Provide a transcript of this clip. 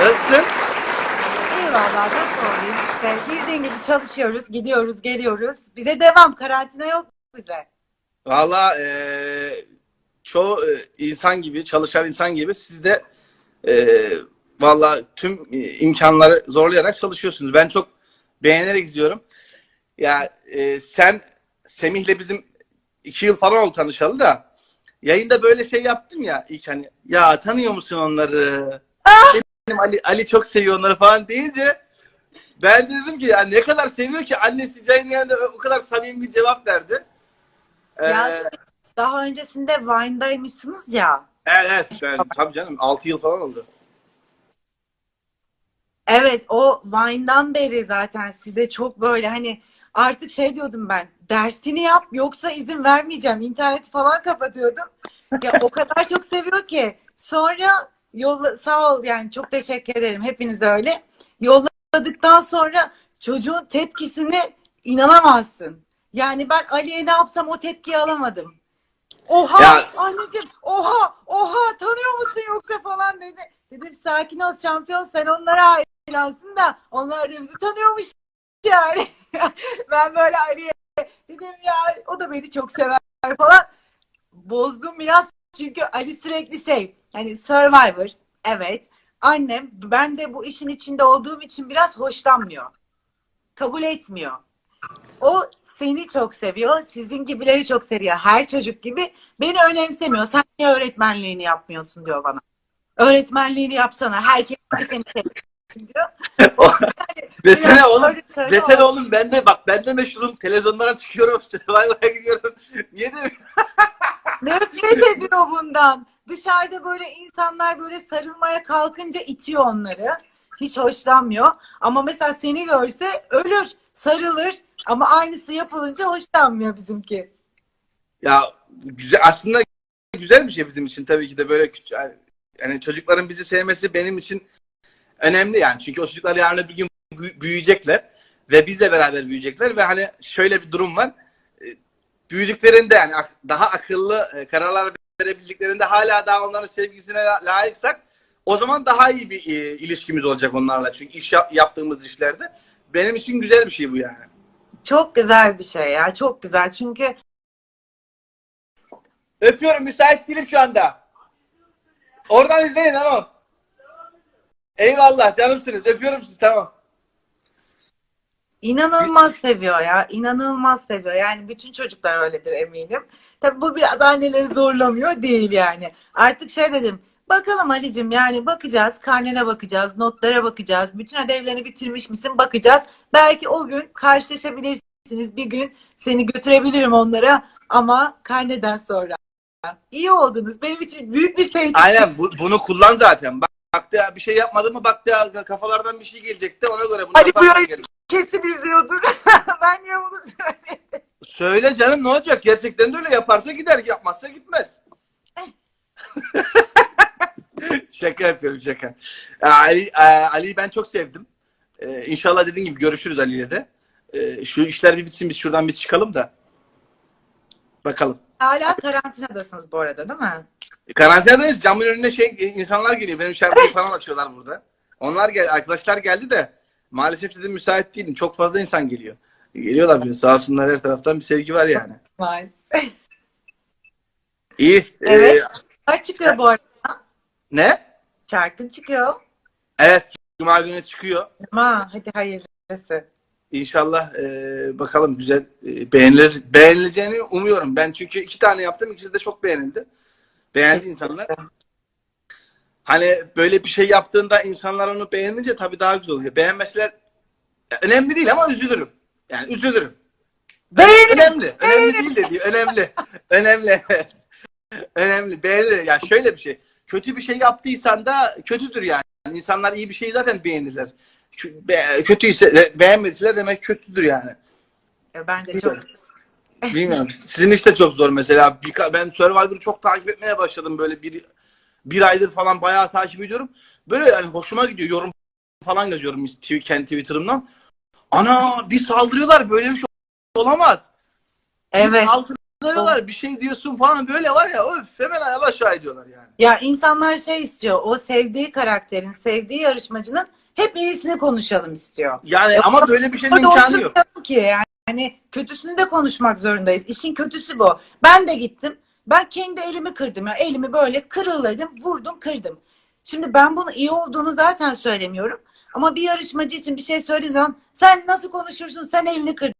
Nasılsın? Eyvallah nasıl olayım işte bildiğin gibi çalışıyoruz, gidiyoruz, geliyoruz. Bize devam, karantina yok bize. Valla eee çoğu e, insan gibi, çalışan insan gibi siz de eee valla tüm e, imkanları zorlayarak çalışıyorsunuz. Ben çok beğenerek izliyorum. Ya e, sen Semih'le bizim iki yıl falan oldu tanışalı da yayında böyle şey yaptın ya ilk hani ya tanıyor musun onları? Benim Ali, Ali çok seviyor onları falan deyince ben de dedim ki ya ne kadar seviyor ki annesi yayın yanında o kadar samimi bir cevap verdi. Ya Ee, daha öncesinde Vine'daymışsınız ya. Evet, ben tabii canım 6 yıl falan oldu. Evet o Vine'dan beri zaten size çok böyle hani artık şey diyordum ben dersini yap yoksa izin vermeyeceğim interneti falan kapatıyordum. Ya o kadar çok seviyor ki sonra yolla sağ ol yani çok teşekkür ederim hepiniz öyle. Yolladıktan sonra çocuğun tepkisini inanamazsın. Yani ben Ali'ye ne yapsam o tepkiyi alamadım. Oha Ya- anneciğim oha oha tanıyor musun yoksa falan dedi. Dedim sakin ol şampiyon sen onlara hayransın da onlar da bizi tanıyormuş yani. ben böyle Ali'ye dedim ya o da beni çok sever falan. Bozdum biraz çünkü Ali sürekli şey hani Survivor evet annem ben de bu işin içinde olduğum için biraz hoşlanmıyor. Kabul etmiyor. O seni çok seviyor. Sizin gibileri çok seviyor. Her çocuk gibi. Beni önemsemiyor. Sen niye öğretmenliğini yapmıyorsun diyor bana. Öğretmenliğini yapsana. Herkes seni seviyor diyor. desene Biraz oğlum, öyle söyle desene oğlum. oğlum ben de bak ben de meşhurum. Televizyonlara çıkıyorum, Survivor'a gidiyorum. Niye de Nefret ediyor bundan. Dışarıda böyle insanlar böyle sarılmaya kalkınca itiyor onları. Hiç hoşlanmıyor. Ama mesela seni görse ölür, sarılır. Ama aynısı yapılınca hoşlanmıyor bizimki. Ya güzel aslında güzel bir şey bizim için tabii ki de böyle küçük yani, çocukların bizi sevmesi benim için önemli yani. Çünkü o çocuklar yarın bir gün büyü- büyüyecekler ve bizle beraber büyüyecekler ve hani şöyle bir durum var. Büyüdüklerinde yani daha akıllı e, kararlar verebildiklerinde hala daha onların sevgisine la- layıksak o zaman daha iyi bir e, ilişkimiz olacak onlarla. Çünkü iş yap- yaptığımız işlerde benim için güzel bir şey bu yani. Çok güzel bir şey ya. Çok güzel. Çünkü Öpüyorum. Müsait değilim şu anda. Oradan izleyin tamam. Eyvallah canımsınız. Öpüyorum sizi tamam. İnanılmaz seviyor ya. İnanılmaz seviyor. Yani bütün çocuklar öyledir eminim. Tabii bu biraz anneleri zorlamıyor değil yani. Artık şey dedim. Bakalım Ali'cim yani bakacağız. Karnene bakacağız. Notlara bakacağız. Bütün ödevlerini bitirmiş misin bakacağız. Belki o gün karşılaşabilirsiniz. Bir gün seni götürebilirim onlara. Ama karneden sonra. İyi oldunuz. Benim için büyük bir tehdit. Aynen bu- bunu kullan zaten. Bak, baktı bir şey yapmadı mı baktı kafalardan bir şey gelecekti ona göre bunu Ali bu. Kesin izliyordur. ben niye bunu söyleyeyim? Söyle canım ne olacak? Gerçekten de öyle yaparsa gider yapmazsa gitmez. şaka yapıyorum şaka. Ya Ali, e, Ali'yi ben çok sevdim. Ee, inşallah dediğin gibi görüşürüz Ali'yle de. Ee, şu işler bir bitsin biz şuradan bir çıkalım da. Bakalım. Hala karantinadasınız bu arada değil mi? Karantinadayız. Camın önüne şey insanlar geliyor. Benim şarkıyı falan açıyorlar burada. Onlar gel arkadaşlar geldi de maalesef dedim müsait değilim. Çok fazla insan geliyor. Geliyorlar bir sağ olsunlar her taraftan bir sevgi var yani. Var. İyi. Evet. Ee, Şarkı çıkıyor bu arada. ne? Şarkın çıkıyor. Evet. Cuma günü çıkıyor. Ama hadi hayırlısı. İnşallah e, bakalım güzel e, beğenilir, beğenileceğini umuyorum. Ben çünkü iki tane yaptım. ikisi de çok beğenildi. Beğendi insanlar. Hani böyle bir şey yaptığında insanlar onu beğenince tabii daha güzel oluyor. Beğenmeseler önemli değil ama üzülürüm. Yani üzülürüm. Beğenin. Önemli. Önemli değil de diyor. Önemli. önemli. önemli. Beğenir. Ya şöyle bir şey. Kötü bir şey yaptıysan da kötüdür yani. İnsanlar iyi bir şeyi zaten beğenirler. Be- Kötüyse beğenmediler demek kötüdür yani. Bence çok. Bilmiyorum. Sizin işte çok zor mesela. Ben Survivor'ı çok takip etmeye başladım böyle bir bir aydır falan bayağı takip ediyorum. Böyle yani hoşuma gidiyor. Yorum falan yazıyorum kendi Twitter'ımdan. Ana bir saldırıyorlar böyle bir şey olamaz. Bir Evet. saldırıyorlar kınıyorlar bir şey diyorsun falan böyle var ya öf hemen aşağı ediyorlar yani. Ya insanlar şey istiyor. O sevdiği karakterin, sevdiği yarışmacının hep iyisini konuşalım istiyor. Yani Yok, ama böyle bir şeyin imkanı yok. ki yani. Hani kötüsünü de konuşmak zorundayız. İşin kötüsü bu. Ben de gittim. Ben kendi elimi kırdım ya. Elimi böyle kırıldım, vurdum, kırdım. Şimdi ben bunu iyi olduğunu zaten söylemiyorum. Ama bir yarışmacı için bir şey söylediğim zaman sen nasıl konuşursun? Sen elini kırdın.